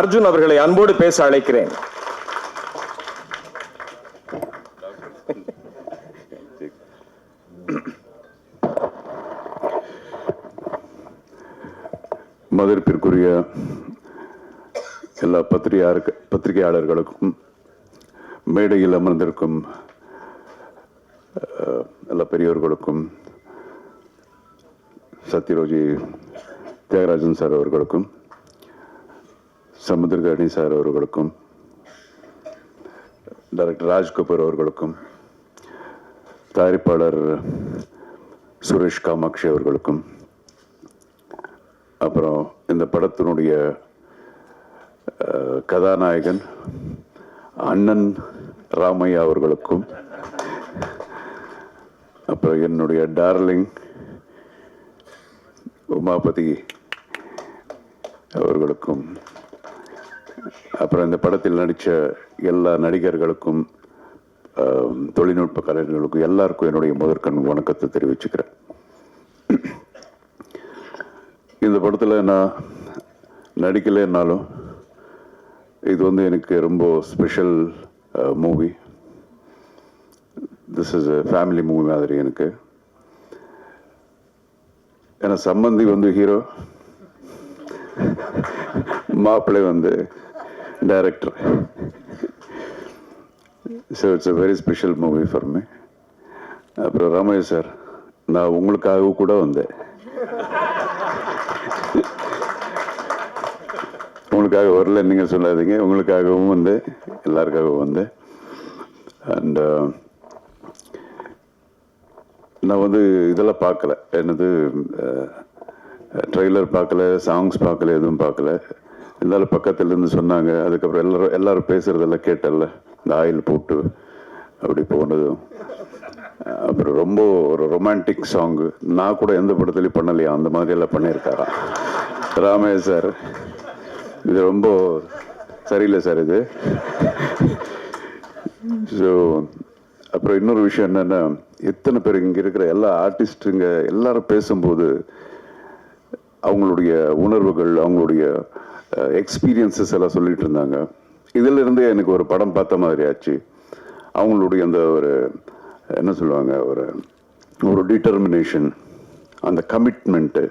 அர்ஜுன் அவர்களை அன்போடு பேச அழைக்கிறேன். மதிப்பிற்குரிய எல்லா பத்திரிகையாளருக்கு பத்திரிகையாளர்களுக்கும் மேடையில் அமர்ந்திருக்கும் எல்லா பெரியவர்களுக்கும் சத்யரோஜி தியாகராஜன் சார் அவர்களுக்கும் சமுத்திரகணி சார் அவர்களுக்கும் டைரக்டர் ராஜ் கபூர் அவர்களுக்கும் தயாரிப்பாளர் சுரேஷ் காமாட்சி அவர்களுக்கும் அப்புறம் இந்த படத்தினுடைய கதாநாயகன் அண்ணன் ராமையா அவர்களுக்கும் அப்புறம் என்னுடைய டார்லிங் உமாபதி அவர்களுக்கும் அப்புறம் இந்த படத்தில் நடித்த எல்லா நடிகர்களுக்கும் தொழில்நுட்ப கலைஞர்களுக்கும் எல்லாருக்கும் என்னுடைய முதற்கண் வணக்கத்தை தெரிவிச்சுக்கிறேன். இந்த படத்தில் நான் நடிக்கலைன்னாலும் இது வந்து எனக்கு ரொம்ப special movie this is family movie மாதிரி எனக்கு. ஏன்னா சம்பந்தி வந்து ஹீரோ மாப்பிள்ளை வந்து director so it's a very special movie for me அப்புறம் ரமேஷ் சார் நான் உங்களுக்காக கூட வந்தேன். உங்களுக்காக வரல நீங்கள் சொல்லாதீங்க. உங்களுக்காகவும் வந்து எல்லாருக்காகவும் வந்து அண்ட் uh, நான் வந்து இதெல்லாம் பார்க்கல. என்னது ட்ரெய்லர் பார்க்கல சாங்ஸ் பார்க்கல எதுவும் பார்க்கல. இருந்தாலும் பக்கத்துலேருந்து சொன்னாங்க. அதுக்கப்புறம் எல்லாரும் எல்லாரும் பேசுறதெல்லாம் கேட்டல இந்த ஆயில் போட்டு அப்படி போனதும். அப்புறம் ரொம்ப ஒரு ரொமான்டிக் சாங்கு நான் கூட எந்த படத்துலையும் பண்ணலையா? அந்த மாதிரியெல்லாம் பண்ணியிருக்காராம் ராமே சார் இது ரொம்ப சரியில்லை சார் இது. ஸோ அப்புறம் இன்னொரு விஷயம் என்னென்னா எத்தனை பேர் இங்கே இருக்கிற எல்லா ஆர்டிஸ்ட்டுங்க எல்லாரும் பேசும்போது அவங்களுடைய உணர்வுகள் அவங்களுடைய எக்ஸ்பீரியன்ஸஸ் எல்லாம் சொல்லிட்டு இருந்தாங்க. இதுல இருந்தே எனக்கு ஒரு படம் பார்த்த மாதிரி ஆச்சு. அவங்களுடைய அந்த ஒரு என்ன சொல்லுவாங்க ஒரு ஒரு டிட்டர்மினேஷன் அந்த கமிட்மெண்ட்டு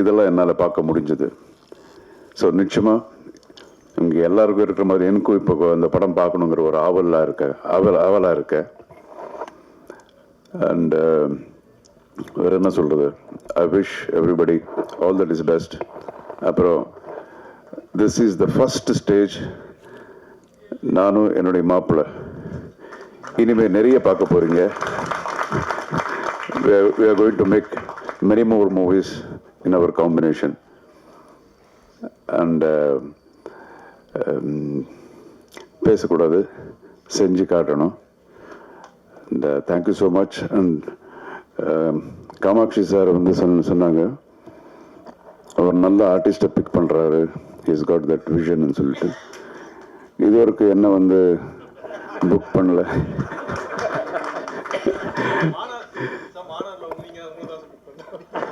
இதெல்லாம் என்னால் பார்க்க முடிஞ்சது. ஸோ நிச்சயமாக இங்கே எல்லாருக்கும் இருக்கிற மாதிரி எனக்கும் இப்போ அந்த படம் பார்க்கணுங்கிற ஒரு ஆவலாக இருக்க ஆவல் ஆவலாக இருக்க. அண்ட் வேறு என்ன சொல்கிறது I wish everybody all that is best அப்புறம் this is the first stage நானும் என்னுடைய மாப்பிள்ளை இனிமேல் நிறைய பார்க்க போகிறீங்க we are, we are going to make many more movies in our combination. Uh, um, பேசக்கூடாது செஞ்சு காட்டணும். And thank you so much and Kamatchi sir வந்து சொன்ன சொன்னாங்க. அவர் நல்ல ஆர்டிஸ்ட்டை பிக் பண்ணுறாரு இஸ் காட் தட் விஷன் சொல்லிட்டு. இது வரைக்கும் என்ன வந்து புக் பண்ணல.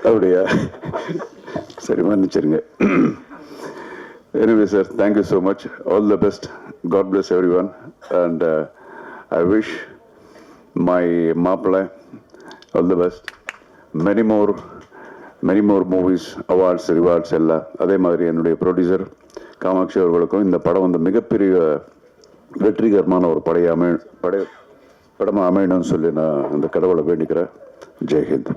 அப்படியா? சரி மன்னிச்சிருங்க. Anyway sir thank you so much all the best God bless everyone and I wish my மாப்பிள்ளை all the best many more many more movies awards rewards எல்லாம் அதே மாதிரி என்னுடைய ப்ரொடியூசர் காமாட்சி அவர்களுக்கும் இந்த படம் வந்து மிகப்பெரிய வெற்றிகரமான ஒரு படையை அமை படை படமாக அமையணும்னு சொல்லி நான் அந்த கடவுளை வேண்டிக்கிறேன். ஜெய்ஹிந்த்.